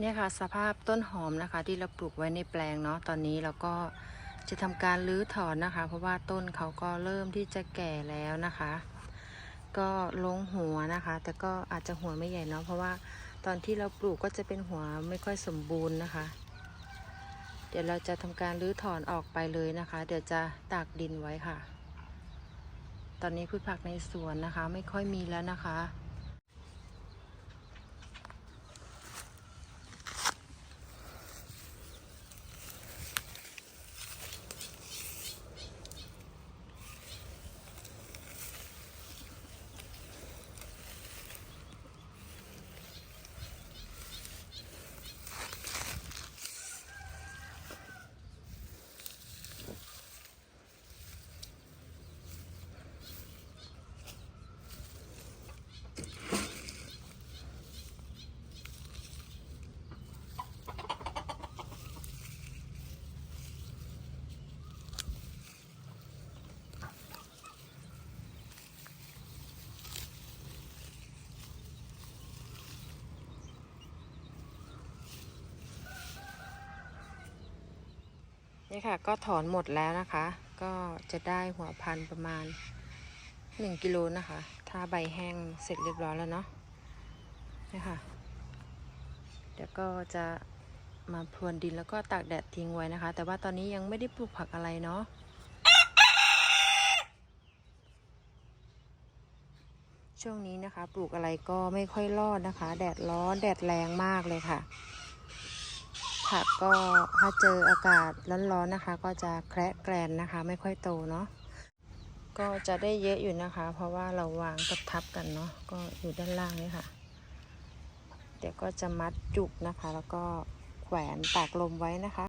เนี่ยค่ะสภาพต้นหอมนะคะที่เราปลูกไว้ในแปลงเนาะตอนนี้เราก็จะทำการรื้อถอนนะคะ เพราะว่าต้นเขาก็เริ่มที่จะแก่แล้วนะคะ ก็ลงหัวนะคะ แต่ก็อาจจะหัวไม่ใหญ่เนาะเพราะว่าตอนที่เราปลูกก็จะเป็นหัวไม่ค่อยสมบูรณ์นะคะ เดี๋ยวเราจะทำการรื้อถอนออกไปเลยนะคะ เดี๋ยวจะตากดินไว้ค่ะ ตอนนี้พืชผักในสวนนะคะ ไม่ค่อยมีแล้วนะคะ นี่ค่ะก็ถอนหมดแล้วนะคะ ก็จะได้หัวพันประมาณ 1กิโลนะคะ ถ้าใบแห้งเสร็จเรียบร้อยแล้วเนาะนี่ค่ะ เดี๋ยวก็จะมาพรวนดินแล้วก็ตากแดดทิ้งไว้นะคะ แต่ว่าตอนนี้ยังไม่ได้ปลูกผักอะไรเนาะช่วงนี้นะคะ ปลูกอะไรก็ไม่ค่อยรอดนะคะ แดดร้อนแดดแรงมากเลยค่ะ ผักก็ถ้าเจออากาศร้อนๆนะคะ ก็จะแคระแกรนนะคะ ไม่ค่อยโตเนาะก็จะได้เยอะอยู่นะคะ เพราะว่าเราวางทับกันเนาะก็อยู่ด้านล่างนี่ค่ะ เดี๋ยวก็จะมัดจุกนะคะ แล้วก็แขวนตากลมไว้นะคะ